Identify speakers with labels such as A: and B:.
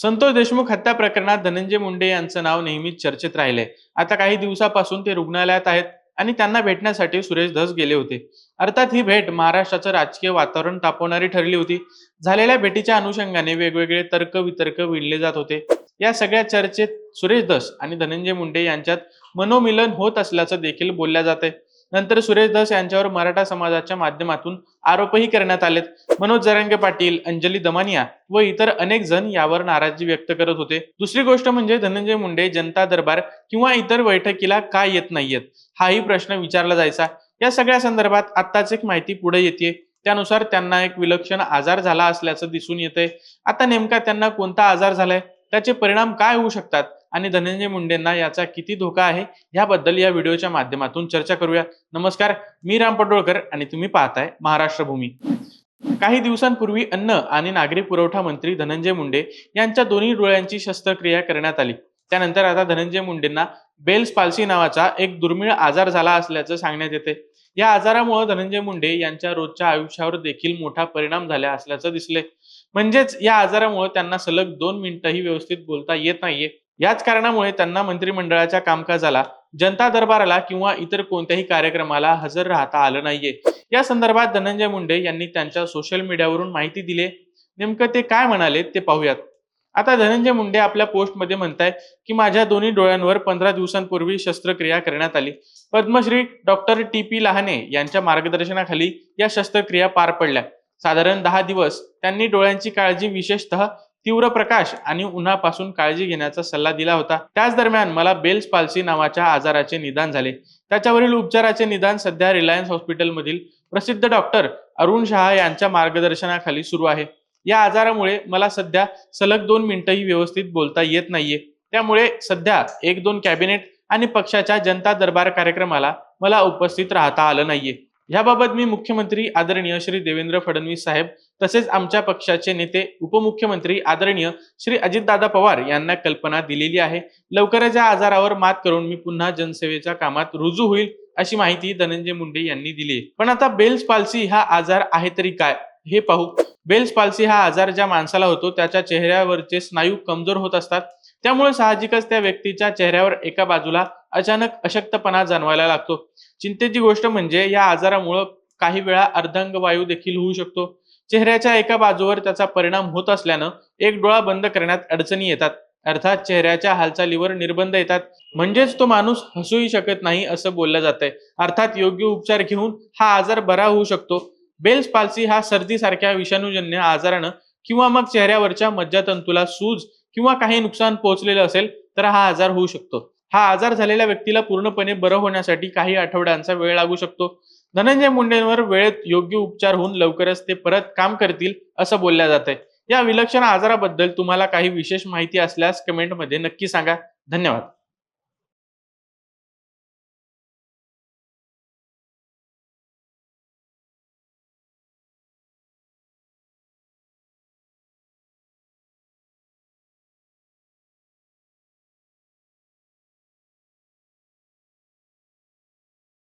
A: संतोष देशमुख हत्या प्रकरणात धनंजय मुंडे यांचं नाव नेहमीच चर्चेत राहिले आता काही दिवसापासून ते रुग्णालयात आहेत आणि त्यांना भेटण्यासाठी सुरेश धस गेले होते. अर्थात ही भेट महाराष्ट्राचं राजकीय वातावरण तापवणारी ठरली होती. झालेल्या भेटीच्या अनुषंगाने वेगवेगळे तर्क वितर्क विणले जात होते. या सगळ्या चर्चेत सुरेश धस आणि धनंजय मुंडे यांच्यात मनोमिलन होत असल्याचं देखील बोलल्या जाते नंतर सुरेश दास यांच्यावर मराठा समाजाच्या माध्यमातून आरोपही करण्यात आलेत. मनोज जरांगे पाटील अंजली दमानिया व इतर अनेक जण यावर नाराजी व्यक्त करत होते. दुसरी गोष्ट म्हणजे धनंजय मुंडे जनता दरबार किंवा इतर बैठकीला का येत नाहीयेत? हाही प्रश्न विचारला जायचा. या सगळ्या संदर्भात आत्ताच एक माहिती पुढे येते. त्यानुसार त्यांना एक विलक्षण आजार झाला असल्याचं दिसून येतंय. आता नेमका त्यांना कोणता आजार झालाय? त्याचे परिणाम काय होऊ शकतात? आणि धनंजय मुंडेंना याचा किती धोका आहे याबद्दल या व्हिडिओच्या माध्यमातून चर्चा करूया. नमस्कार मी राम पडोळकर आणि तुम्ही पाहताय महाराष्ट्र भूमी. काही दिवसांपूर्वी अन्न आणि नागरी पुरवठा मंत्री धनंजय मुंडे यांच्या दोन्ही डोळ्यांची शस्त्रक्रिया करण्यात आली. त्यानंतर आता धनंजय मुंडेंना बेल्स पाल्सी नावाचा एक दुर्मिळ आजार झाला असल्याचं सांगण्यात येते. या आजारामुळे धनंजय मुंडे यांच्या रोजच्या आयुष्यावर देखील मोठा परिणाम झाला असल्याचं दिसले म्हणजेच या आजारामुळे त्यांना सलग दोन मिनिटंही व्यवस्थित बोलता येत नाहीये. याच कारणामुळे त्यांना मंत्रिमंडळाच्या कामकाजाला जनता दरबाराला किंवा इतर कोणत्याही कार्यक्रमाला हजर राहता आलं नाहीये. या संदर्भात धनंजय मुंडे यांनी त्यांच्या सोशल मीडियावरून माहिती दिली नेमकं ते काय म्हणाले ते पाहूयात. आता धनंजय मुंडे आपल्या पोस्टमध्ये म्हणताय की माझ्या दोन्ही डोळ्यांवर पंधरा दिवसांपूर्वी शस्त्रक्रिया करण्यात आली. Padmashri doctor T. P. Lahane यांच्या मार्गदर्शनाखाली या शस्त्रक्रिया पार पडल्या. साधारण दहा दिवस त्यांनी डोळ्यांची काळजी विशेषतः तीव्र प्रकाश आणि उन्हापासून काळजी घेण्याचा सल्ला दिला होता. त्याच दरम्यान मला बेल्स पाल्सी नावाच्या आजाराचे निदान झाले. त्याच्यावरील उपचाराचे निदान सध्या रिलायन्स हॉस्पिटलमधील प्रसिद्ध डॉक्टर अरुण शहा यांच्या मार्गदर्शनाखाली सुरू आहे. या आजारामुळे मला सध्या सलग दोन मिनिटंही व्यवस्थित बोलता येत नाहीये. त्यामुळे सध्या एक दोन कॅबिनेट आणि पक्षाच्या जनता दरबार कार्यक्रमाला मला उपस्थित राहता आलं नाहीये. याबाबत मी मुख्यमंत्री आदरणीय श्री देवेंद्र फडणवीस साहेब तसेच आमच्या पक्षाचे नेते उपमुख्यमंत्री आदरणीय श्री अजितदादा पवार यांना कल्पना दिलेली आहे. लवकरच या आजारावर मात करून मी पुन्हा जनसेवेच्या कामात रुजू होईल अशी माहिती धनंजय मुंडे यांनी दिली पण आता बेल्स पाल्सी हा आजार आहे तरी काय? हे पाहू. बेल्स पाल्सी हा आजार ज्या माणसाला होतो त्याच्या चेहऱ्यावरचे स्नायू कमजोर होत असतात. त्यामुळे साहजिकच त्या व्यक्तीच्या चेहऱ्यावर एका बाजूला अचानक अशक्तपणा जाणवायला लागतो. चिंतेची गोष्ट म्हणजे या आजारामुळं काही वेळा अर्धांग वायू देखील होऊ शकतो. चेहऱ्याच्या एका बाजूवर त्याचा परिणाम होत असल्यानं एक डोळा बंद करण्यात अडचणी येतात. अर्थात चेहऱ्याच्या हालचालीवर निर्बंध येतात. म्हणजेच तो माणूस हसूही शकत नाही असं बोललं जातंय. अर्थात योग्य उपचार घेऊन हा आजार बरा होऊ शकतो. बेल्स पाल्सी हा सर्दीसारख्या विषाणूजन्य आजारानं किंवा मग चेहऱ्यावरच्या मज्जातंतूला सूज किंवा काही नुकसान पोहोचलेलं असेल तर हा आजार होऊ शकतो. हा आजार झालेल्या व्यक्तीला पूर्णपणे बरं होण्यासाठी काही आठवड्यांचा वेळ लागू शकतो. धनंजय मुंडेंवर वेळेत योग्य उपचार होऊन लवकरच ते परत काम करतील असं बोलल्या जात आहे या विलक्षण आजाराबद्दल तुम्हाला काही विशेष माहिती असल्यास कमेंटमध्ये नक्की सांगा. धन्यवाद.